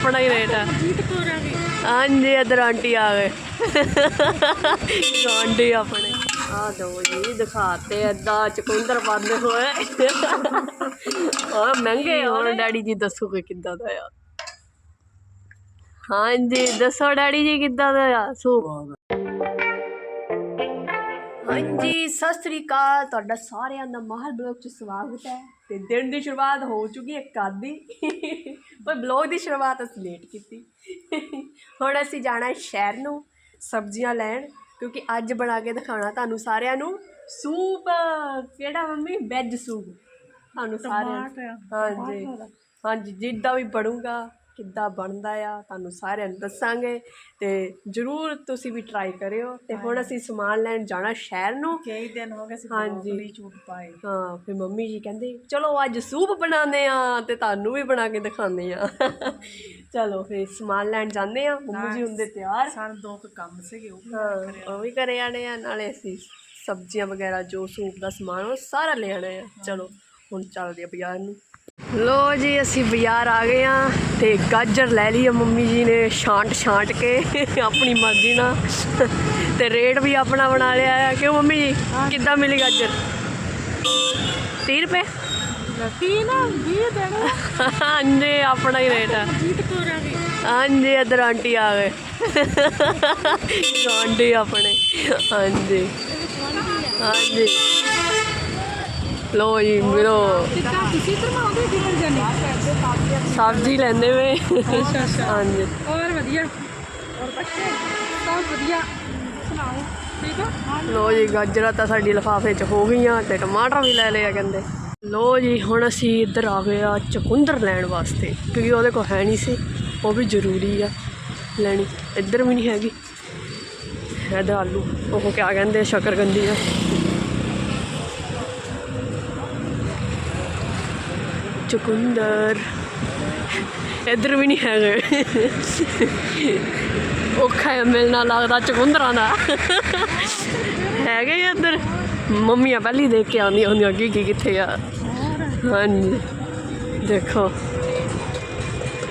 ਆਪਣਾ ਹੀ ਰੇਟ ਆ। ਹਾਂਜੀ ਇਧਰ ਆਂਟੀ ਆ ਗਏ। ਆਂਟੀ ਆਪਣੇ। ਆ ਦੋ ਜੀ ਦਿਖਾਤੇ ਏਦਾਂ ਚਕੁੰਦਰ ਪਾਉਂਦੇ ਹੋਏ। ਆ ਮਹਿੰਗੇ ਹੁਣ ਡੈਡੀ ਜੀ ਦੱਸੋ ਕਿ ਕਿੱਦਾਂ ਦਾ ਆ? ਹਾਂਜੀ ਦੱਸੋ ਡੈਡੀ ਜੀ ਕਿੱਦਾਂ ਦਾ ਆ? ਸੂਪ ਹਾਂਜੀ ਸਤਿ ਸ੍ਰੀ ਅਕਾਲ। ਤੁਹਾਡਾ ਸਾਰਿਆਂ ਦਾ ਮਾਹਲ ਬਲੌਗ 'ਚ ਸਵਾਗਤ ਹੈ। ਤੇ ਦਿਨ ਦੀ ਸ਼ੁਰੂਆਤ ਹੋ ਚੁੱਕੀ ਹੈ ਕਾਦੀ। ਪਰ ਬਲੌਗ ਦੀ ਸ਼ੁਰੂਆਤ ਅਸੀਂ ਲੇਟ ਕੀਤੀ। ਹੁਣ ਅਸੀਂ ਜਾਣਾ ਹੈ ਸ਼ਹਿਰ ਨੂੰ ਸਬਜ਼ੀਆਂ ਲੈਣ ਕਿਉਂਕਿ ਅੱਜ ਬਣਾ ਕੇ ਦਿਖਾਉਣਾ ਤੁਹਾਨੂੰ ਸਾਰਿਆਂ ਨੂੰ ਸੂਪ। ਕਿਹੜਾ ਮੰਮੀ? Veg soup. ਤੁਹਾਨੂੰ ਸਾਰਿਆਂ ਨੂੰ। ਹਾਂਜੀ। ਹਾਂਜੀ ਜਿੱਦਾਂ ਵੀ ਬਣੂਗਾ। ਕਿੱਦਾਂ ਬਣਦਾ ਆ ਤੁਹਾਨੂੰ ਸਾਰਿਆਂ ਨੂੰ ਦੱਸਾਂਗੇ ਤੇ ਜਰੂਰ ਤੁਸੀਂ ਵੀ ਟਰਾਈ ਕਰਿਓ ਤੇ ਹੁਣ ਅਸੀਂ ਸਮਾਨ ਲੈਣ ਜਾਣਾ ਸ਼ਹਿਰ ਨੂੰ। ਕਈ ਦਿਨ ਹੋ ਗਏ ਸੀ ਹਾਂਜੀ। ਝੂਠ ਪਾਏ। ਹਾਂ ਫਿਰ ਮੰਮੀ ਜੀ ਕਹਿੰਦੇ ਚਲੋ ਅੱਜ ਸੂਪ ਬਣਾਉਂਦੇ ਆ ਤੇ ਤੁਹਾਨੂੰ ਵੀ ਬਣਾ ਕੇ ਦਿਖਾਉਂਦੇ ਆ। ਚਲੋ ਫਿਰ ਸਮਾਨ ਲੈਣ ਜਾਂਦੇ ਆ ਮੰਮੀ ਜੀ ਹੁੰਦੇ ਤਿਆਰ। ਸਾਨੂੰ ਦੋ ਕੁ ਕੰਮ ਸੀਗੇ ਉਹ ਵੀ ਹਾਂ ਉਹ ਵੀ ਕਰੇ ਆਣੇ ਆ ਨਾਲੇ ਅਸੀਂ ਸਬਜ਼ੀਆਂ ਵਗੈਰਾ ਜੋ ਸੂਪ ਦਾ ਸਮਾਨ ਉਹ ਸਾਰਾ ਲੈ ਆਣਾ ਆ। ਚਲੋ ਹੁਣ ਚੱਲਦੇ ਆ ਬਾਜ਼ਾਰ ਨੂੰ। ਲੋ ਜੀ ਅਸੀਂ ਬਾਜ਼ਾਰ ਆ ਗਏ ਆ ਤੇ ਗਾਜਰ ਲੈ ਲਈ ਆ ਮੰਮੀ ਜੀ ਨੇ ਛਾਂਟ ਛਾਂਟ ਕੇ ਆਪਣੀ ਮਰਜ਼ੀ ਨਾਲ। ਤੇ ਰੇਟ ਵੀ ਆਪਣਾ ਬਣਾ ਲਿਆ ਆ। ਕਿਉਂ ਮੰਮੀ ਜੀ ਕਿੱਦਾਂ ਮਿਲੀ ਗਾਜਰ? 30 ਰੁਪਏ? ਤੀ ਨਾ 20 ਦੇਣੇ। ਹਾਂਜੀ ਆਪਣਾ ਹੀ ਰੇਟ ਆ। ਜੀਤ ਕੋਰਾ ਵੀ ਹਾਂਜੀ ਇੱਧਰ ਆਂਟੀ ਆ ਗਏ। ਆਂਟੀ ਆਪਣੇ ਹਾਂਜੀ। ਹਾਂਜੀ। ਲੋ ਜੀ ਮਿਲੋ ਕਿੱਦਾਂ ਤੁਸੀਂ ਤਰਮਾਉਂਦੇ ਕਿਵੇਂ ਜਾਨੇ ਸਬਜ਼ੀ ਲੈਂਦੇ ਵੇ। ਅੱਛਾ ਅੱਛਾ। ਹਾਂਜੀ। ਹੋਰ ਵਧੀਆ। ਹੋਰ ਬੱਚੇ ਸਭ ਵਧੀਆ। ਸੁਣਾਓ ਠੀਕ ਆ ਲੋ ਜੀ ਗਾਜਰਾਂ ਤਾਂ ਸਾਡੀ ਲਿਫਾਫੇ 'ਚ ਹੋ ਗਈਆਂ ਤੇ ਟਮਾਟਰ ਵੀ ਲੈ ਲਏ ਆ ਕਹਿੰਦੇ। ਲੋ ਜੀ ਹੁਣ ਅਸੀਂ ਇੱਧਰ ਆ ਗਏ ਆ ਚਕੁੰਦਰ ਲੈਣ ਵਾਸਤੇ ਕਿਉਂਕਿ ਉਹਦੇ ਕੋਲ ਹੈ ਨਹੀਂ ਸੀ ਉਹ ਵੀ ਜ਼ਰੂਰੀ ਆ ਲੈਣੀ ਇੱਧਰ ਵੀ ਨਹੀਂ ਹੈਗੀ। ਇਹਦਾ ਆਲੂ ਉਹ ਕਿਆ ਕਹਿੰਦੇ ਆ, ਸ਼ਕਰਕੰਦੀ ਆ। ਚਕੁੰਦਰ। ਇੱਧਰ ਵੀ ਨਹੀਂ ਹੈਗੇ। ਔਖਾ ਹੈ ਮਿਲਣਾ ਲੱਗਦਾ ਚਕੁੰਦਰਾਂ ਦਾ। ਹੈਗੇ ਹੀ ਇੱਧਰ। ਮੰਮੀਆਂ ਪਹਿਲੀ ਦੇਖ ਕੇ ਆਉਂਦੀਆਂ ਹੁੰਦੀਆਂ ਕੀ ਕੀ ਕਿੱਥੇ ਆ। ਹਾਂਜੀ। ਦੇਖੋ।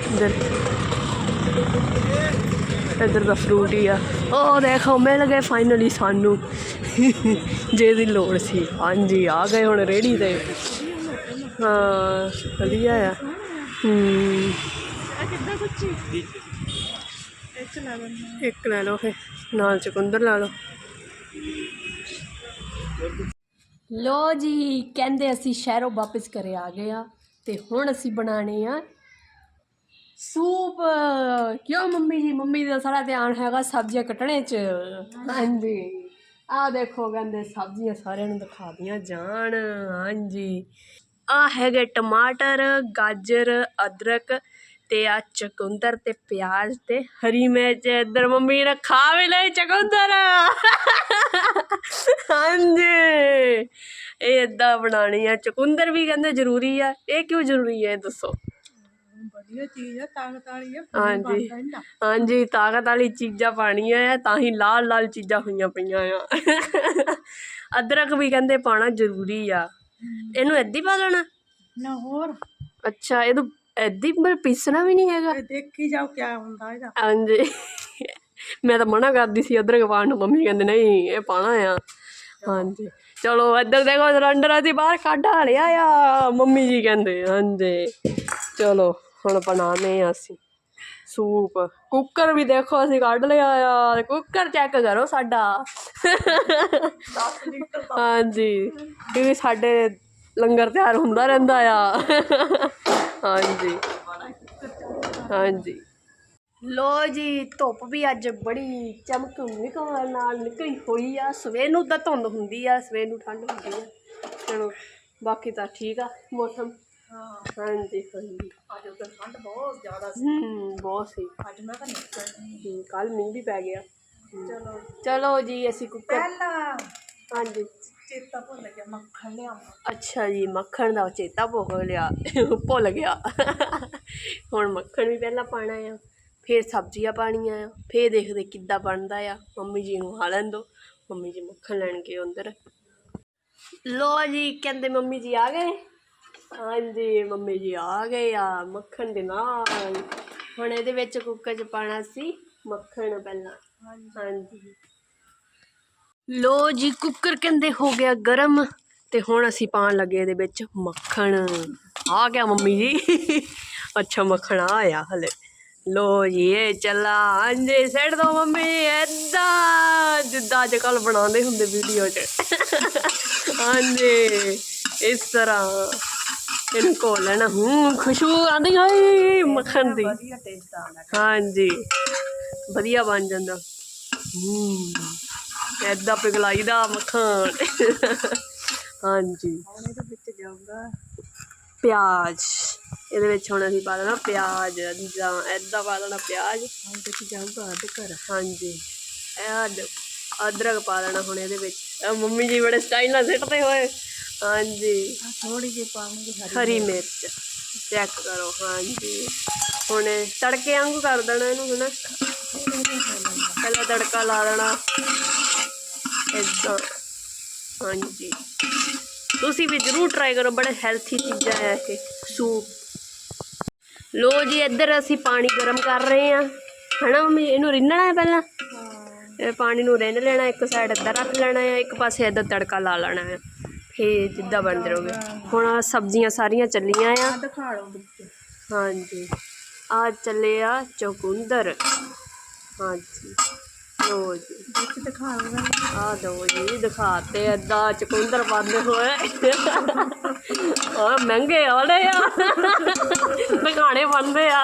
ਇੱਧਰ। ਇੱਧਰ ਦਾ ਫਰੂਟ ਹੀ ਆ। ਉਹ ਦੇਖੋ, ਮਿਲ ਗਏ ਫਾਈਨਲੀ ਸਾਨੂੰ। ਜੇ ਦੀ ਲੋੜ ਸੀ। ਹਾਂਜੀ, ਆ ਗਏ ਹੁਣ ਰੇੜੀ ਤੇ। ਹਾਂ ਵਧੀਆ ਆ। ਹੂੰ। ਆ ਕਿੱਦਾਂ ਸੱਚੀ? ਇੱਕ ਲਾ ਲੈਣਾ ਇੱਕ ਲੈ ਲਓ ਫੇ ਨਾਲ ਚੁਕੰਦਰ ਲਾ ਲਓ। ਲੋ ਜੀ ਕਹਿੰਦੇ ਅਸੀਂ ਸ਼ਹਿਰੋਂ ਵਾਪਸ ਘਰੇ ਆ ਗਏ ਆ ਤੇ ਹੁਣ ਅਸੀਂ ਬਣਾਣੇ ਆ ਸੂਪ। ਕਿਉਂ ਮੰਮੀ ਜੀ? ਮੰਮੀ ਦਾ ਸਾਰਾ ਧਿਆਨ ਹੈਗਾ ਸਬਜ਼ੀਆਂ ਕੱਟਣੇ ਚ। ਹਾਂਜੀ। ਆ ਦੇਖੋ ਕਹਿੰਦੇ ਸਬਜ਼ੀਆਂ ਸਾਰਿਆਂ ਨੂੰ ਦਿਖਾ ਦੀਆਂ ਜਾਣ। ਹਾਂਜੀ। ਆ ਹੈਗੇ ਟਮਾਟਰ ਗਾਜਰ ਅਦਰਕ ਤੇ ਆ ਚਕੁੰਦਰ ਤੇ ਪਿਆਜ਼ ਤੇ ਹਰੀ ਮਿਰਚ ਇੱਧਰ ਮੰਮੀ ਨੇ ਖਾ ਵੀ ਲਈ ਚਕੁੰਦਰ। ਹਾਂਜੀ। ਇਹ ਇਦਾਂ ਬਣਾਣੀ ਆ। ਚਕੁੰਦਰ ਵੀ ਕਹਿੰਦੇ ਜ਼ਰੂਰੀ ਆ। ਇਹ ਕਿਉਂ ਜ਼ਰੂਰੀ ਹੈ ਇਹ ਦੱਸੋ? ਵਧੀਆ ਚੀਜ਼ ਆ ਤਾਕਤ ਵਾਲੀ ਆ ਹਾਂਜੀ। ਹਾਂਜੀ ਤਾਕਤ ਵਾਲੀ ਚੀਜ਼ਾਂ ਪਾਣੀਆਂ ਆ ਤਾਂ ਹੀ ਲਾਲ ਲਾਲ ਚੀਜ਼ਾਂ ਹੋਈਆਂ ਪਈਆਂ ਆ। ਅਦਰਕ ਵੀ ਕਹਿੰਦੇ ਪਾਣਾ ਜ਼ਰੂਰੀ ਆ। ਇਹਨੂੰ ਹੀ ਪਾ ਲੈਣਾ ਨਾ ਹੋਰ। ਅੱਛਾ ਇਹਨੂੰ ਹੀ ਮਤਲਬ ਪੀਸਣਾ ਵੀ ਨਹੀਂ ਹੈਗਾ? ਇਹ ਦੇਖੀ ਜਾਓ ਕਿਆ ਹੁੰਦਾ ਇਹਦਾ। ਹਾਂਜੀ। ਮੈਂ ਤਾਂ ਮਨਾ ਕਰਦੀ ਸੀ ਅਦਰਕ ਪਾਉਣ ਨੂੰ ਮੰਮੀ ਕਹਿੰਦੇ ਨਹੀਂ ਇਹ ਪਾਣਾ ਆ। ਹਾਂਜੀ। ਚਲੋ ਇੱਧਰ ਦੇਖੋ ਸਿਲੰਡਰ ਅਸੀਂ ਬਾਹਰ ਕੱਢ ਲਿਆ ਆ। ਮੰਮੀ ਜੀ ਕਹਿੰਦੇ ਹਾਂਜੀ। ਚਲੋ ਹੁਣ ਬਣਾਉਂਦੇ ਆ ਅਸੀਂ। ਸੂਪ। ਕੁੱਕਰ ਵੀ ਦੇਖੋ ਅਸੀਂ ਕੱਢ ਲਿਆ ਆ ਕੁੱਕਰ ਚੈੱਕ ਕਰੋ ਸਾਡਾ। ਹਾਂਜੀ ਕਿਉਂਕਿ ਸਾਡੇ ਲੰਗਰ ਤਿਆਰ ਹੁੰਦਾ ਰਹਿੰਦਾ ਆ। ਹਾਂਜੀ। ਹਾਂਜੀ। ਲੋ ਜੀ ਧੁੱਪ ਵੀ ਅੱਜ ਬੜੀ ਚਮਕ ਨਿਕਲ ਨਾਲ ਨਿਕਲੀ ਹੋਈ ਆ। ਸਵੇਰ ਨੂੰ ਤਾਂ ਧੁੰਦ ਹੁੰਦੀ ਆ ਸਵੇਰ ਨੂੰ ਠੰਡ ਹੁੰਦੀ ਆ। ਚਲੋ ਬਾਕੀ ਤਾਂ ਠੀਕ ਆ ਮੌਸਮ ਹਾਂ। ਹਾਂਜੀ ਹਾਂਜੀ। ਅੱਜ ਉਧਰ ਠੰਡ ਬਹੁਤ ਜ਼ਿਆਦਾ ਸੀ। ਹੂੰ ਬਹੁਤ ਸੀ। ਅੱਜ ਮੈਂ ਤਾਂ ਨਿਕਲਣੀ ਕੱਲ ਮੀਂਹ ਵੀ ਪੈ ਗਿਆ। ਚਲੋ। ਚਲੋ ਜੀ ਅਸੀਂ ਕੁੱਕਰ ਪਹਿਲਾਂ। ਹਾਂਜੀ। ਚੇਤਾ ਭੁੱਲ ਗਿਆ ਮੱਖਣ ਲਿਆਵਾਂ ਅੱਛਾ ਜੀ ਮੱਖਣ ਦਾ ਚੇਤਾ ਭੁੱਲ ਲਿਆ ਭੁੱਲ ਗਿਆ। ਹੁਣ ਮੱਖਣ ਵੀ ਪਹਿਲਾਂ ਪਾਣਾ ਆ ਫਿਰ ਸਬਜ਼ੀਆਂ ਪਾਣੀਆਂ ਆ ਫਿਰ ਦੇਖਦੇ ਕਿੱਦਾਂ ਬਣਦਾ ਆ। ਮੰਮੀ ਜੀ ਨੂੰ ਹਾਲਣ ਦੋ ਮੰਮੀ ਜੀ ਮੱਖਣ ਲੈਣ ਗਏ ਅੰਦਰ ਲੋ ਜੀ ਕਹਿੰਦੇ ਮੰਮੀ ਜੀ ਆ ਗਏ। ਹਾਂਜੀ, ਮੰਮੀ ਜੀ ਆ ਗਏ ਆ ਮੱਖਣ ਦੇ ਨਾਲ। ਹੁਣ ਇਹਦੇ ਵਿੱਚ ਕੁੱਕਰ 'ਚ ਪਾਣਾ ਸੀ ਮੱਖਣ ਪਹਿਲਾਂ। ਹਾਂਜੀ। ਲੋ ਜੀ, ਕੁੱਕਰ ਕਹਿੰਦੇ ਹੋ ਗਿਆ ਗਰਮ ਤੇ ਹੁਣ ਅਸੀਂ ਪਾਣ ਲੱਗੇ ਇਹਦੇ ਵਿੱਚ ਮੱਖਣ। ਆ ਗਿਆ ਮੰਮੀ ਜੀ। ਅੱਛਾ, ਮੱਖਣ ਆਇਆ ਹਲੇ। ਲੋ ਜੀ, ਇਹ ਚੱਲਾ। ਹਾਂਜੀ ਸੈੱਟ ਦੋ ਮੰਮੀ, ਏਦਾਂ। ਜਿੱਦਾਂ ਅੱਜ ਕੱਲ ਬਣਾਉਂਦੇ ਹੁੰਦੇ ਵੀਡੀਓ 'ਚ। ਹਾਂਜੀ, ਇਸ ਤਰ੍ਹਾਂ। ਇਹਨੂੰ ਘੋ ਲੈਣਾ ਹੂੰ ਖੁਸ਼ਬੂ ਆਂਦੀ ਹੋਈ ਮੱਖਣ ਦੀ। ਵਧੀਆ ਟੇਸਟ ਆਉਂਦਾ ਹਾਂਜੀ। ਵਧੀਆ ਬਣ ਜਾਂਦਾ। ਹੂੰ। ਐਦਾਂ ਪਿਘਲਾਈਦਾ ਮੱਖਣ। ਹਾਂਜੀ। ਹੁਣ ਇਹਦੇ ਵਿੱਚ ਜਾਊਗਾ। ਪਿਆਜ਼। ਇਹਦੇ ਵਿੱਚ ਹੁਣ ਅਸੀਂ ਪਾ ਦੇਣਾ ਪਿਆਜ਼ ਜਾਂ ਐਦਾਂ ਪਾ ਦੇਣਾ ਪਿਆਜ਼। ਹੁਣ ਵਿੱਚ ਜਾਊਗਾ ਅਦਰਕ ਹਾਂਜੀ। ਇਹ ਅਦ- ਅਦਰਕ ਪਾ ਦੇਣਾ ਹੁਣ ਇਹਦੇ ਵਿੱਚ। ਮੰਮੀ ਜੀ ਬੜੇ ਸਟਾਈਲ ਨਾਲ ਸਿੱਟਦੇ ਹੋਏ। ਹਾਂਜੀ। ਥੋੜੀ ਜਿਹੀ ਪਾਵਾਂਗੇ ਹਰੀ ਹਰੀ ਮਿਰਚ। ਚੈੱਕ ਕਰੋ ਹਾਂਜੀ। ਹੁਣ ਤੜਕੇ ਵਾਂਗੂ ਕਰ ਦੇਣਾ ਇਹਨੂੰ ਹਨਾ? ਪਹਿਲਾਂ ਤੜਕਾ ਲਾ ਦੇਣਾ। ਇਦਾਂ ਹਾਂਜੀ। ਤੁਸੀਂ ਵੀ ਜ਼ਰੂਰ ਟਰਾਈ ਕਰੋ ਬੜੇ ਹੈਲਥੀ ਚੀਜ਼ਾਂ ਹੈ ਇਹ। ਸੂਪ। ਲੋ ਜੀ ਇੱਧਰ ਅਸੀਂ ਪਾਣੀ ਗਰਮ ਕਰ ਰਹੇ ਹਾਂ। ਹਨਾ ਮੰਮੀ ਇਹਨੂੰ ਰਿੰਨਣਾ ਹੈ ਪਹਿਲਾਂ? ਇਹ ਪਾਣੀ ਨੂੰ ਰਿੰਨ ਲੈਣਾ ਇੱਕ ਸਾਈਡ ਇੱਧਰ ਰੱਖ ਲੈਣਾ ਹੈ ਇੱਕ ਪਾਸੇ ਇੱਧਰ ਤੜਕਾ ਲਾ ਲੈਣਾ ਹੈ। ਫੇਰ ਜਿੱਦਾਂ ਬਣਦੇ ਰਹੋਗੇ ਹੁਣ ਆਹ ਸਬਜ਼ੀਆਂ ਸਾਰੀਆਂ ਚੱਲੀਆਂ ਆ। ਦਿਖਾ ਲਓ ਵਿੱਚ ਹਾਂਜੀ। ਆ ਚੱਲੇ ਆ ਚਕੁੰਦਰ। ਹਾਂਜੀ। ਲੋ ਜੀ। ਵਿੱਚ ਦਿਖਾ ਲਓ ਆ ਦੋ ਜੀ, ਦਿਖਾਤੇ ਏਦਾਂ ਚਕੁੰਦਰ ਪਾਉਂਦੇ ਹੋਏ। ਆ ਮਹਿੰਗੇ ਆਲੇ ਆ। ਦਿਖਾਣੇ ਬਣਦੇ ਆ।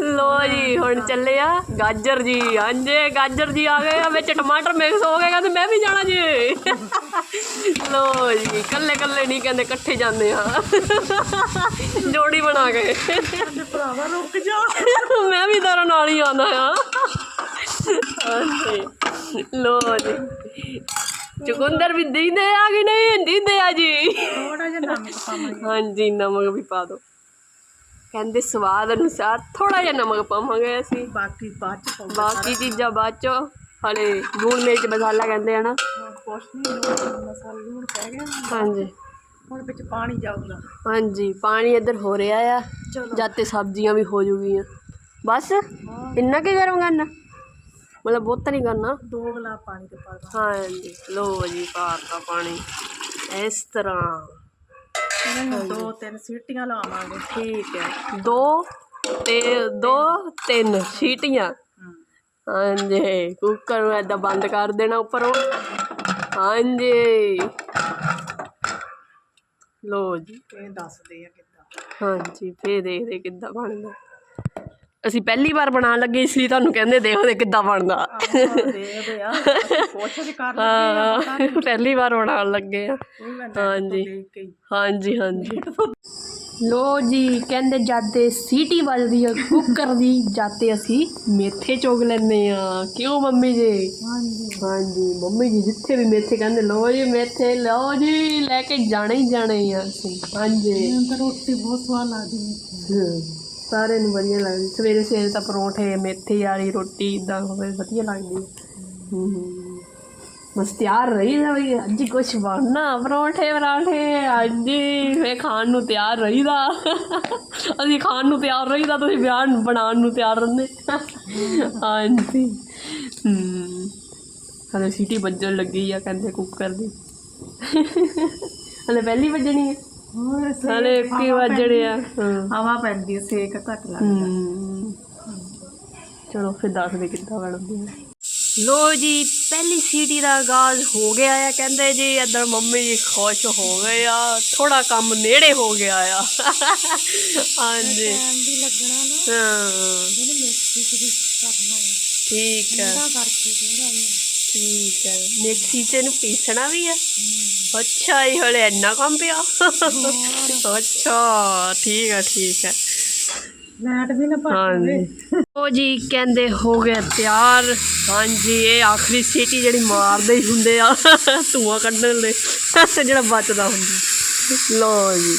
ਲੋ ਜੀ ਹੁਣ ਚੱਲੇ ਆ। ਗਾਜਰ ਜੀ ਹਾਂਜੀ ਗਾਜਰ ਜੀ ਆ ਗਏ ਆ। ਵਿੱਚ ਟਮਾਟਰ ਮਿਕਸ ਹੋ ਗਏ ਕਹਿੰਦੇ ਮੈਂ ਵੀ ਜਾਣਾ ਜੀ। ਲੋ ਜੀ ਕੱਲੇ ਕੱਲੇ ਨਹੀਂ ਕਹਿੰਦੇ ਇਕੱਠੇ ਜਾਂਦੇ ਆ। ਜੋੜੀ ਬਣਾ ਕੇ। ਭਰਾਵਾ ਰੁਕ ਜਾ। ਮੈਂ ਵੀ ਤੇਰੇ ਨਾਲ ਹੀ ਆਉਂਦਾ ਆ। ਲੋ ਜੀ। ਚੁਕੰਦਰ ਵੀ ਦਿੰਦੇ ਆ ਕਿ ਨਹੀਂ? ਦਿੰਦੇ ਆ ਜੀ। ਥੋੜਾ ਜਿਹਾ ਨਮਕ ਪਾਵਾਂਗੇ। ਹਾਂਜੀ ਨਮਕ ਵੀ ਪਾ ਦਿਓ। ਕਹਿੰਦੇ ਸਵਾਦ ਅਨੁਸਾਰ ਥੋੜਾ ਜਿਹਾ ਨਮਕ ਪਾਵਾਂਗੇ ਅਸੀਂ। ਬਾਕੀ ਬਾਅਦ ਚ ਪਾਉਂਗੇ ਬਾਕੀ ਚੀਜ਼ਾਂ ਬਾਅਦ ਚੋਂ ਹਲੇ ਲੂਣ ਮਿਰਚ ਮਸਾਲਾ ਕਹਿੰਦੇ ਆ ਨਾ। ਕੁਛ ਨਹੀਂ ਮਸਾਲਾ ਲੂਣ ਪੈ ਗਿਆ ਹਾਂਜੀ। ਹੁਣ ਵਿੱਚ ਪਾਣੀ ਜਾਊਗਾ। ਹਾਂਜੀ ਪਾਣੀ ਇੱਧਰ ਹੋ ਰਿਹਾ ਆ ਜਦ ਤੇ ਸਬਜ਼ੀਆਂ ਵੀ ਹੋ ਜੂਗੀਆਂ। ਬਸ ਇੰਨਾ ਕੀ ਗਰਮ ਕਰਨਾ? ਮਤਲਬ ਬਹੁਤ ਨਹੀਂ ਕਰਨਾ। ਦੋ ਗਲਾਸ ਪਾਣੀ ਦੇ ਪਾ ਦਾਂ ਹਾਂਜੀ ਲੋ ਜੀ ਪਾਤਾ ਪਾਣੀ। ਇਸ ਤਰ੍ਹਾਂ। ਇਹਨੂੰ ਦੋ ਤਿੰਨ ਸੀਟੀਆਂ ਲਵਾਵਾਂਗੇ ਠੀਕ ਹੈ। ਦੋ ਤੇ ਦੋ ਤਿੰਨ ਸੀਟੀਆਂ। ਹਾਂਜੀ ਕੁੱਕਰ ਨੂੰ ਏਦਾਂ ਬੰਦ ਕਰ ਦੇਣਾ ਉੱਪਰੋਂ। ਹਾਂਜੀ। ਲੋ ਜੀ। ਇਹ ਦੱਸਦੇ ਆ ਕਿੱਦਾਂ। ਹਾਂਜੀ ਫੇਰ ਦੇਖਦੇ ਕਿੱਦਾਂ ਬਣਦਾ। ਅਸੀਂ ਪਹਿਲੀ ਵਾਰ ਬਣਾਉਣ ਲੱਗੇ ਇਸ ਲਈ ਤੁਹਾਨੂੰ ਕਹਿੰਦੇ ਦੇਖੋ ਕਿੱਦਾਂ ਬਣਦਾ। ਦੇਖਦੇ ਆ। ਕੁਛ ਵੀ ਕਰ ਲੱਗੇ ਆ ਪਹਿਲੀ ਵਾਰ ਬਣਾਉਣ ਲੱਗੇ ਆ। ਹਾਂਜੀ। ਹਾਂਜੀ ਹਾਂਜੀ। ਲੋ ਜੀ ਕਹਿੰਦੇ ਜਾਤੇ ਸੀਟੀ ਵੱਜਦੀ ਆ ਕੁੱਕਰ ਦੀ ਜਾਤੇ ਅਸੀਂ ਮੇਥੇ ਚੋਗ ਲੈਨੇ ਆ। ਕਿਉਂ ਮੰਮੀ ਜੀ? ਹਾਂਜੀ। ਹਾਂਜੀ ਮੰਮੀ ਜੀ ਜਿੱਥੇ ਵੀ ਮੇਥੇ ਕਹਿੰਦੇ ਲੋ ਜੀ ਮੇਥੇ ਲਓ ਜੀ ਲੈ ਕੇ ਜਾਣੇ ਹੀ ਜਾਣੇ ਆ ਅਸੀਂ। ਹਾਂਜੀ। ਰੋਟੀ ਬਹੁਤ ਸਵਾਦ ਲੱਗਦੀ ਹੈ। ਹਮ, ਸਾਰਿਆਂ ਨੂੰ ਵਧੀਆ ਲੱਗਦੀ। ਸਵੇਰੇ ਸਵੇਰੇ ਤਾਂ ਪਰੌਂਠੇ, ਮੇਥੀ ਵਾਲੀ ਰੋਟੀ ਇਦਾਂ ਹੋਵੇ, ਵਧੀਆ ਲੱਗਦੀ। ਹੈ ਬਸ ਤਿਆਰ ਰਹੀਦਾ ਵੀ ਅੱਜ ਕੁਛ ਬਣਨਾ, ਪਰੌਂਠੇ, ਪਰਾਂਠੇ, ਅੱਜ ਫੇ ਖਾਣ ਨੂੰ ਤਿਆਰ ਰਹੀਦਾ ਅਸੀਂ ਖਾਣ ਨੂੰ ਤਿਆਰ ਰਹੀਦਾ ਤੁਸੀਂ ਵਿਆਹ ਨੂੰ ਬਣਾਉਣ ਨੂੰ ਤਿਆਰ ਰਹਿੰਦੇ। ਹਾਂਜੀ। ਹਮ ਹਲੇ ਸੀਟੀ ਵੱਜਣ ਲੱਗੀ ਆ, ਕਹਿੰਦੇ ਕੁੱਕਰ ਦੀ। ਹਲੇ ਪਹਿਲੀ ਵੱਜਣੀ ਹੈ ਹੋਰ ਹਲੇ ਕੀ ਵੱਜਣੇ ਆ ਹਾਂ। ਹਵਾ ਪੈਂਦੀ ਸੇਕ ਘੱਟ ਲੱਗਦਾ। ਹਮ, ਚਲੋ ਫਿਰ ਦੱਸਦੇ ਕਿੱਦਾਂ ਬਣਦੀ ਹੈ ਲੋ ਜੀ ਪਹਿਲੀ ਸੀਟੀ ਦਾ ਆਗਾਜ਼ ਹੋ ਗਿਆ ਆ। ਕਹਿੰਦੇ ਜੀ ਇੱਧਰ ਮੰਮੀ ਜੀ ਖੁਸ਼ ਹੋ ਗਏ ਆ। ਥੋੜਾ ਕੰਮ ਨੇੜੇ ਹੋ ਗਿਆ ਆ। ਹਾਂਜੀ। ਟਾਈਮ ਵੀ ਲੱਗਣਾ ਨਾ। ਹਾਂ। ਇਹਨੂੰ ਮਿਕਸੀ ਚ ਵੀ ਕਰਨਾ ਹੈ ਠੀਕ ਹੈ ਠੰਡਾ ਕਰਕੇ ਥੋੜਾ ਜਿਹਾ। ਠੀਕ ਹੈ ਮਿਕਸੀ ਚ ਇਹਨੂੰ ਪੀਸਣਾ ਵੀ ਆ। ਅੱਛਾ ਇਹ ਹਲੇ ਇੰਨਾ ਕੰਮ ਪਿਆ। ਅੱਛਾ ਠੀਕ ਹੈ ਠੀਕ ਹੈ ਵੀ ਨਾ ਉਹ ਜੀ ਕਹਿੰਦੇ ਹੋ ਗਏ ਤਿਆਰ। ਹਾਂਜੀ ਇਹ ਆਖਰੀ ਸੀਟੀ ਜਿਹੜੀ ਮਾਰਦੇ ਹੀ ਹੁੰਦੇ ਆ। ਧੂਆਂ ਕੱਢਣ ਲਈ ਜਿਹੜਾ ਬਚਦਾ ਹੁੰਦਾ। ਲੋ ਜੀ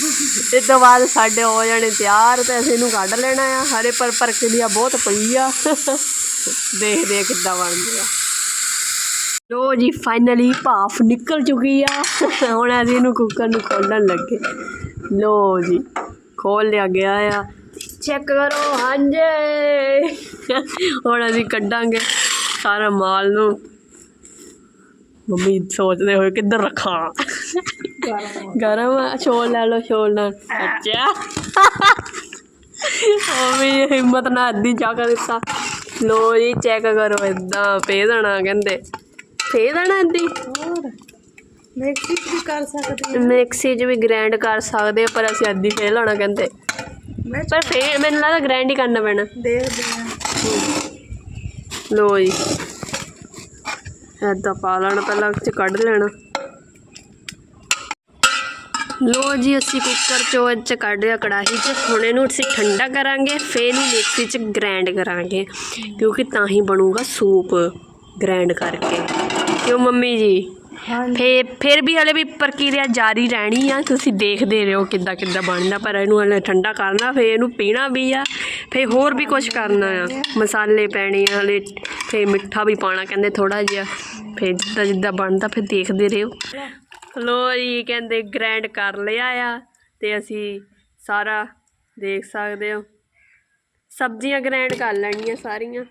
ਇਹ ਤੋਂ ਬਾਅਦ ਸਾਡੇ ਹੋ ਜਾਣੇ ਤਿਆਰ ਤੇ ਅਸੀਂ ਇਹਨੂੰ ਕੱਢ ਲੈਣਾ ਆ। ਹਰੇ ਪਰ ਪਰ ਕਿਲਿਆ ਬਹੁਤ ਪਈ ਆ। ਦੇਖਦੇ ਆ ਕਿੱਦਾਂ ਬਣਦੀ ਆ। ਲੋ ਜੀ ਫਾਈਨਲੀ ਭਾਫ ਨਿਕਲ ਚੁੱਕੀ ਆ। ਹੁਣ ਅਸੀਂ ਇਹਨੂੰ ਕੁੱਕਰ ਨੂੰ ਖੋਲਣ ਲੱਗੇ। ਲੋ ਜੀ, ਖੋਲ ਲਿਆ ਗਿਆ ਆ। ਚੈੱਕ ਕਰੋ, ਹਾਂਜੀ। ਹੁਣ ਅਸੀਂ ਕੱਢਾਂਗੇ ਸਾਰਾ ਮਾਲ ਨੂੰ। ਮੰਮੀ ਸੋਚਦੇ ਹੋਏ ਕਿੱਧਰ ਰੱਖਾਂ? ਗਰਮ ਆ, ਛੋਲ ਲੈ ਲਓ, ਛੋਲ ਨਾਲ। ਅੱਛਾ। ਮੰਮੀ ਹਿੰਮਤ ਨਾਲ ਅੱਧੀ ਚੱਕ ਦਿੱਤਾ। ਲੋ ਜੀ ਚੈੱਕ ਕਰੋ ਇਦਾਂ, ਪੇ ਦੇਣਾ ਕਹਿੰਦੇ। ਪੇ ਦੇਣਾ ਅੱਧੀ ਹੋਰ ਮਿਕਸੀ ਚ ਵੀ ਕਰ ਸਕਦੇ ਮਿਕਸੀ 'ਚ ਵੀ ਗ੍ਰਾਈਂਡ ਕਰ ਸਕਦੇ ਆ, ਪਰ ਅਸੀਂ ਅੱਧੀ ਫੇਰ ਲਾਣਾ ਕਹਿੰਦੇ। ਮੈਂ ਪਰ ਫੇਰ ਮੈਨੂੰ ਲੱਗਦਾ ਗ੍ਰਾਈਂਡ ਹੀ ਕਰਨਾ ਪੈਣਾ। ਦੇਖਦੇ ਹਾਂ ਲੋ ਜੀ। ਏਦਾਂ ਪਾ ਲੈਣਾ ਪਹਿਲਾਂ ਚ ਕੱਢ ਲੈਣਾ। ਲੋ ਜੀ ਅਸੀਂ ਕੁੱਕਰ ਚੋਂ ਇਹ 'ਚ ਕੱਢ ਲਿਆ ਕੜਾਹੀ 'ਚ। ਹੁਣ ਇਹਨੂੰ ਅਸੀਂ ਠੰਡਾ ਕਰਾਂਗੇ ਫੇਰ ਇਹਨੂੰ ਮਿਕਸੀ 'ਚ ਗ੍ਰਾਈਂਡ ਕਰਾਂਗੇ। ਕਿਉਂਕਿ ਤਾਂ ਹੀ ਬਣੂਗਾ ਸੂਪ ਗ੍ਰਾਈਂਡ ਕਰਕੇ। ਕਿਉਂ ਮੰਮੀ ਜੀ। ਹਾਂਜੀ। ਫੇ ਫਿਰ ਵੀ ਹਲੇ ਵੀ ਪ੍ਰਕਿਰਿਆ ਜਾਰੀ ਰਹਿਣੀ ਆ। ਤੁਸੀਂ ਦੇਖਦੇ ਰਹੋ ਕਿੱਦਾਂ ਕਿੱਦਾਂ ਬਣਦਾ ਪਰ ਇਹਨੂੰ ਹਲੇ ਠੰਡਾ ਕਰਨਾ ਫੇ ਇਹਨੂੰ ਪੀਣਾ ਵੀ ਆ। ਫੇ ਹੋਰ ਵੀ ਕੁਝ ਕਰਨਾ ਆ। ਮਸਾਲੇ ਪੈਣੇ ਆ ਹਲੇ ਫੇ ਮਿੱਠਾ ਵੀ ਪਾਣਾ ਕਹਿੰਦੇ ਥੋੜਾ ਜਿਹਾ। ਫੇ ਜਿੱਦਾਂ ਜਿੱਦਾਂ ਬਣਦਾ ਫਿਰ ਦੇਖਦੇ ਰਹੋ। ਲੋ ਜੀ ਕਹਿੰਦੇ ਗ੍ਰਾਈਂਡ ਕਰ ਲਿਆ ਆ ਤੇ ਅਸੀਂ ਸਾਰਾ ਦੇਖ ਸਕਦੇ ਹੋ। ਸਬਜ਼ੀਆਂ ਗ੍ਰਾਈਂਡ ਕਰ ਲੈਣੀਆਂ ਸਾਰੀਆਂ।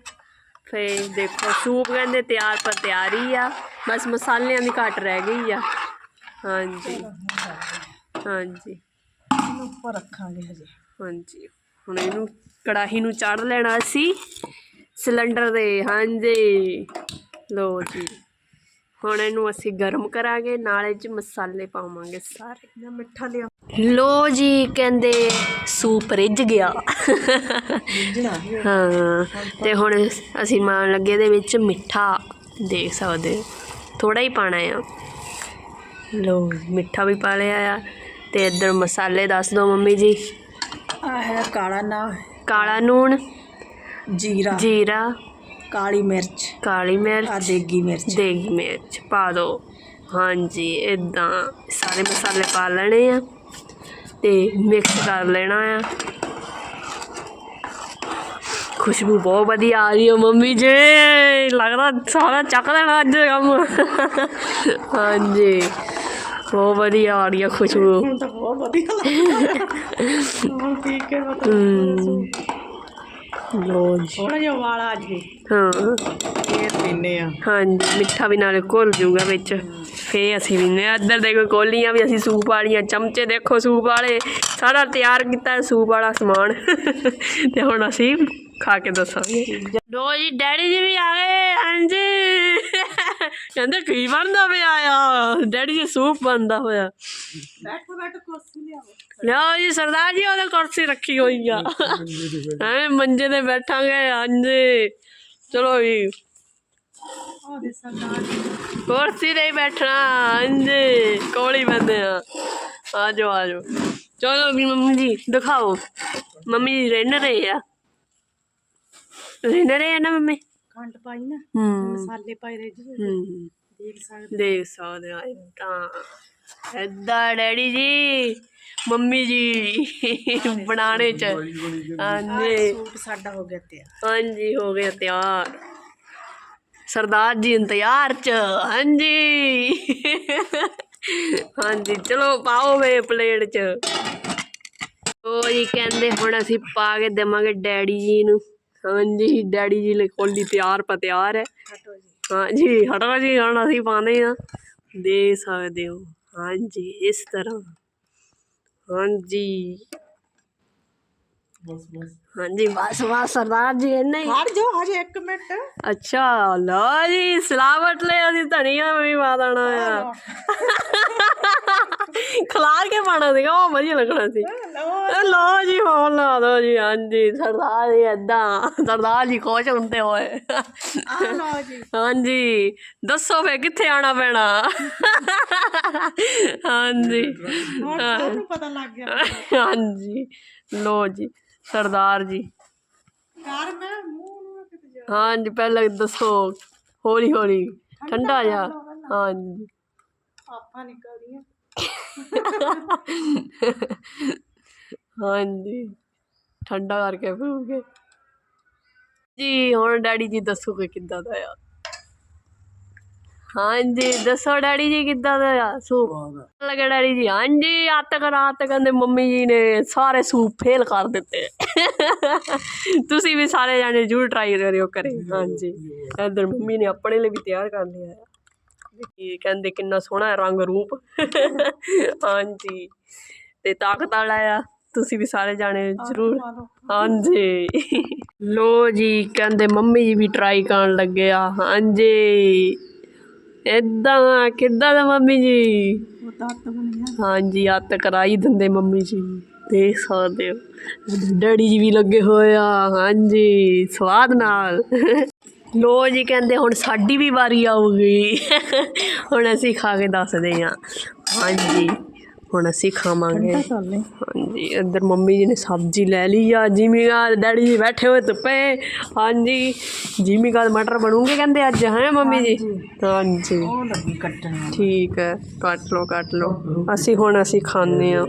ਫੇ ਦੇਖੋ ਸੂਪ ਕਹਿੰਦੇ ਤਿਆਰ ਪਰ ਤਿਆਰ ਆ। ਬਸ ਮਸਾਲਿਆਂ ਦੀ ਘੱਟ ਰਹਿ ਗਈ ਆ। ਹਾਂਜੀ। ਹਾਂਜੀ। ਇਹਨੂੰ ਉੱਪਰ ਰੱਖਾਂਗੇ ਹਜੇ। ਹਾਂਜੀ। ਹੁਣ ਇਹਨੂੰ ਕੜਾਹੀ ਨੂੰ ਚੜ੍ਹ ਲੈਣਾ ਅਸੀਂ ਸਿਲੰਡਰ ਦੇ। ਹਾਂਜੀ। ਲੋ ਜੀ। ਹੁਣ ਇਹਨੂੰ ਅਸੀਂ ਗਰਮ ਕਰਾਂਗੇ ਨਾਲੇ ਚ ਮਸਾਲੇ ਪਾਵਾਂਗੇ ਸਾਰੇ। ਮੈਂ ਮਿੱਠਾ ਲਿਆ। ਲੋ ਜੀ ਕਹਿੰਦੇ ਸੂਪ ਰਿੱਝ ਗਿਆ। ਹਾਂ। ਤੇ ਹੁਣ ਅਸੀਂ ਮਾਣ ਲੱਗੇ ਇਹਦੇ ਵਿੱਚ ਮਿੱਠਾ ਦੇਖ ਸਕਦੇ ਥੋੜਾ ਹੀ ਪਾਣਾ ਆ। ਲੋ ਮਿੱਠਾ ਵੀ ਪਾ ਲਿਆ ਆ ਤੇ ਇੱਧਰ ਮਸਾਲੇ ਦੱਸ ਦਿਓ ਮੰਮੀ ਜੀ। ਆ ਹੈ ਕਾਲਾ ਨਾ। ਕਾਲਾ ਨੂਣ ਜੀਰਾ। ਜੀਰਾ ਕਾਲੀ ਮਿਰਚ ਕਾਲੀ ਆ ਮਿਰਚ ਦੇਗੀ ਮਿਰਚ। ਦੇਗੀ ਮਿਰਚ ਪਾ ਦਿਓ ਹਾਂਜੀ ਇਦਾਂ ਸਾਰੇ ਮਸਾਲੇ ਪਾ ਲੈਣੇ ਆ ਤੇ ਮਿਕਸ ਕਰ ਲੈਣਾ ਆ। ਖੁਸ਼ਬੂ ਬਹੁਤ ਵਧੀਆ ਆ ਰਹੀ ਹੈ ਮੰਮੀ ਜੀ। ਲੱਗਦਾ ਸਾਰਾ ਚੱਕ ਲੈਣਾ ਅੱਜ ਕੰਮ। ਹਾਂਜੀ ਬਹੁਤ ਵਧੀਆ ਆ ਰਹੀ ਹੈ ਖੁਸ਼ਬੂ। ਹੁਣ ਤਾਂ ਬਹੁਤ ਵਧੀਆ ਲੱਗਦਾ। ਹੁਣ ਪੀ ਕੇ ਹਮ। ਲੋ ਜੀ। ਥੋੜਾ ਜਿਹਾ ਵਾਲਾ ਜੀ ਹਾਂ। ਇਹ ਪੀਨੇ ਆ। ਹਾਂਜੀ ਮਿੱਠਾ ਵੀ ਨਾਲੇ ਘੁਲ ਜੂਗਾ ਵਿੱਚ। ਫੇ ਅਸੀਂ ਵੀ ਨੇ ਇੱਧਰ ਦੇਖੋ ਕੋਲੀਆਂ ਵੀ ਅਸੀਂ ਸੂਪ ਵਾਲੀਆਂ ਚਮਚੇ ਦੇਖੋ ਸੂਪ ਵਾਲੇ। ਸਾਰਾ ਤਿਆਰ ਕੀਤਾ ਸੂਪ ਵਾਲਾ ਸਮਾਨ। ਤੇ ਹੁਣ ਅਸੀਂ ਖਾ ਕੇ ਦੱਸਾਂਗੇ। ਲੋ ਜੀ ਡੈਡੀ ਜੀ ਵੀ ਆ ਗਏ ਹਾਂਜੀ। ਕਹਿੰਦੇ ਕੀ ਬਣਦਾ ਪਿਆ ਆ? ਡੈਡੀ ਜੀ ਸੂਪ ਬਣਦਾ ਹੋਇਆ। ਬੈਠੋ ਬੈਠੋ ਲਓ ਜੀ ਸਰਦਾਰ ਜੀ ਉਹਦੇ ਕੁਰਸੀ ਰੱਖੀ ਹੋਈ ਆ। ਐ ਮੰਜੇ ਤੇ ਬੈਠਾਂਗੇ ਹਾਂਜੀ। ਚਲੋ ਜੀ। ਕੁਰਸੀ ਤੇ ਹੀ ਬੈਠਣਾ ਹਾਂਜੀ। ਕੋਲ ਹੀ ਬੈਠੇ ਆ। ਆ ਜਾਓ ਆ ਜਾਓ ਚਲੋ ਵੀ ਮੰਮੀ ਜੀ ਦਿਖਾਓ। ਮੰਮੀ ਜੀ ਰਹਿਣ ਰਹੇ ਆ। ਰਹਿਣ ਰਹੇ ਆ ਨਾ ਮੰਮੀ? ਖੰਡ ਪਾਈ ਨਾ ਹੂੰ। ਮਸਾਲੇ ਪਾਏ ਰਹੇ ਜੀ। ਹੂੰ। ਦੇਖ ਸਕਦੇ ਦੇਖ ਸਕਦੇ ਆ ਏਦਾਂ ਏਦਾਂ ਡੈਡੀ ਜੀ ਮੰਮੀ ਜੀ ਬਣਾਣੇ ਚ। ਹਾਂਜੀ। ਸੂਪ ਸਾਡਾ ਹੋ ਗਿਆ ਤਿਆਰ। ਹਾਂਜੀ ਹੋ ਗਿਆ ਤਿਆਰ। ਸਰਦਾਰ ਜੀ ਇੰਤਜ਼ਾਰ ਚ। ਹਾਂਜੀ। ਹਾਂਜੀ ਚਲੋ ਪਾਓ ਵੇ ਪਲੇਟ ਚ। ਉਹ ਜੀ ਕਹਿੰਦੇ ਹੁਣ ਅਸੀਂ ਪਾ ਕੇ ਦੇਵਾਂਗੇ ਡੈਡੀ ਜੀ ਨੂੰ। ਹਾਂਜੀ ਡੈਡੀ ਜੀ ਲਈ ਕੋਲੀ ਤਿਆਰ ਪਾ ਤਿਆਰ ਹੈ। ਹਟੋ ਜੀ। ਹਾਂਜੀ ਹਟੋ ਜੀ ਹੁਣ ਅਸੀਂ ਪਾਉਂਦੇ ਆ। ਦੇ ਸਕਦੇ ਹੋ। ਹਾਂਜੀ ਇਸ ਤਰ੍ਹਾਂ। ਹਾਂਜੀ। ਹਾਂਜੀ ਬਸ ਬਸ ਸਰਦਾਰ ਜੀ ਇੰਨਾ ਹੀ। ਹਟ ਜਾਓ ਹਜੇ 1 ਮਿੰਟ। ਅੱਛਾ ਲਓ ਜੀ ਸਲਾਵਟ ਲੈ ਅਸੀਂ ਧਨੀਆ ਵੀ ਪਾ ਦੇਣਾ ਆ। ਖਲਾਰ ਕੇ ਪਾਣਾ ਸੀਗਾ ਉਹ ਵਧੀਆ ਲੱਗਣਾ ਸੀ। ਲਓ। ਜੀ ਹੋਰ ਲਾ ਦੋ ਜੀ ਹਾਂਜੀ ਸਰਦਾਰ ਜੀ ਏਦਾਂ। ਸਰਦਾਰ ਜੀ ਖੁਸ਼ ਹੁੰਦੇ ਹੋਏ। ਆ ਲਓ ਜੀ। ਹਾਂਜੀ ਦੱਸੋ ਫੇ ਕਿੱਥੇ ਆਣਾ ਪੈਣਾ? ਹਾਂਜੀ। ਹੁਣ ਤੁਹਾਨੂੰ ਪਤਾ ਲੱਗ ਗਿਆ। ਹਾਂਜੀ ਲੋ ਜੀ। ਸਰਦਾਰ ਜੀ। ਕਰ ਮੈਂ ਮੂੰਹ ਨੂੰ ਕਿਤੇ ਜਾ। ਹਾਂਜੀ ਪਹਿਲਾਂ ਦੱਸੋ। ਹੌਲੀ ਹੌਲੀ। ਠੰਡਾ ਜਾ ਹਾਂਜੀ। ਆਪਾਂ ਨਿਕਲਦੀਆਂ। ਹਾਂਜੀ। ਠੰਡਾ ਕਰਕੇ ਪੀਓਗੇ ਜੀ ਹੁਣ ਡੈਡੀ ਜੀ ਦੱਸੋਗੇ ਕਿੱਦਾਂ ਦਾ ਆ। ਹਾਂਜੀ ਦੱਸੋ ਡੈਡੀ ਜੀ ਕਿੱਦਾਂ ਦਾ ਸੂਪ ਲੱਗਾ ਡੈਡੀ ਜੀ ਹਾਂਜੀ ਅੱਤ ਰਾਤ ਕਹਿੰਦੇ ਮੰਮੀ ਜੀ ਨੇ ਸਾਰੇ ਸੂਪ ਫੇਲ ਕਰ ਦਿੱਤੇ। ਤੁਸੀਂ ਵੀ ਸਾਰੇ ਜਾਣੇ ਜਰੂਰ ਟਰਾਈ ਕਰਿਓ ਕਰੇ ਹਾਂਜੀ। ਇੱਧਰ ਮੰਮੀ ਨੇ ਆਪਣੇ ਲਈ ਵੀ ਤਿਆਰ ਕਰ ਲਿਆ ਇਹ ਕਹਿੰਦੇ ਕਿੰਨਾ ਸੋਹਣਾ ਹੈ ਰੰਗ ਰੂਪ। ਹਾਂਜੀ ਤੇ ਤਾਕਤ ਵਾਲਾ ਆ। ਤੁਸੀਂ ਵੀ ਸਾਰੇ ਜਾਣੇ ਜਰੂਰ ਹਾਂਜੀ। ਲੋ ਜੀ ਕਹਿੰਦੇ ਮੰਮੀ ਜੀ ਵੀ ਟਰਾਈ ਕਰਨ ਲੱਗੇ ਆ। ਹਾਂਜੀ। ਇਦਾਂ ਕਿੱਦਾਂ ਦਾ ਮੰਮੀ ਜੀ? ਉਹ ਤਾਂ ਹੱਥ ਬਣ ਗਿਆ। ਹਾਂਜੀ ਅੱਤ ਕਰਾਈ ਦਿੰਦੇ ਮੰਮੀ ਜੀ। ਦੇਖ ਸਕਦੇ ਹੋ। ਡੈਡੀ ਜੀ ਵੀ ਲੱਗੇ ਹੋਏ ਆ। ਹਾਂਜੀ ਸਵਾਦ ਨਾਲ। ਲੋ ਜੀ ਕਹਿੰਦੇ ਹੁਣ ਸਾਡੀ ਵੀ ਵਾਰੀ ਆਊਗੀ। ਹੁਣ ਅਸੀਂ ਖਾ ਕੇ ਦੱਸਦੇ ਹਾਂ। ਹਾਂਜੀ। ਹੁਣ ਅਸੀਂ ਖਾਵਾਂਗੇ। ਲੈ ਹਾਂਜੀ ਇੱਧਰ ਮੰਮੀ ਜੀ ਨੇ ਸਬਜ਼ੀ ਲੈ ਲਈ ਆ। ਜਿਮੀ ਆ ਡੈਡੀ ਜੀ ਬੈਠੇ ਹੋਏ ਧੁੱਪੇ। ਹਾਂਜੀ ਜਿਮੀ ਕਾ ਮਟਰ ਬਣੂਗੇ ਕਹਿੰਦੇ ਅੱਜ ਹੈ ਮੰਮੀ ਜੀ? ਹਾਂਜੀ। ਉਹ ਲੱਗੀ ਕੱਟਣ ਠੀਕ ਹੈ ਕੱਟ ਲਓ ਕੱਟ ਲਓ। ਅਸੀਂ ਹੁਣ ਅਸੀਂ ਖਾਂਦੇ ਆ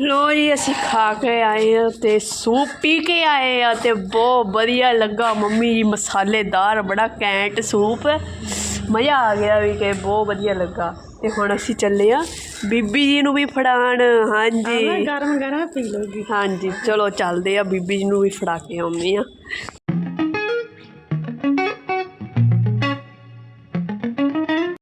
ਲੋ ਜੀ ਅਸੀਂ ਖਾ ਕੇ ਆਏ ਆ ਤੇ ਸੂਪ ਪੀ ਕੇ ਆਏ ਆ ਤੇ ਬਹੁਤ ਵਧੀਆ ਲੱਗਾ। ਮੰਮੀ ਜੀ ਮਸਾਲੇਦਾਰ ਬੜਾ ਕੈਂਟ ਸੂਪ। ਮਜ਼ਾ ਆ ਗਿਆ ਵੀ ਕਿ ਬਹੁਤ ਵਧੀਆ ਲੱਗਾ। ਤੇ ਹੁਣ ਅਸੀਂ ਚੱਲੇ ਆ ਬੀਬੀ ਜੀ ਨੂੰ ਵੀ ਫੜਾਣ ਹਾਂਜੀ। ਗਰਮ ਗਰਮ ਪੀ ਲੋਗੀ ਹਾਂਜੀ ਚਲੋ ਚੱਲਦੇ ਆ ਬੀਬੀ ਜੀ ਨੂੰ ਵੀ ਫੜਾ ਕੇ ਆਉਂਦੇ ਆ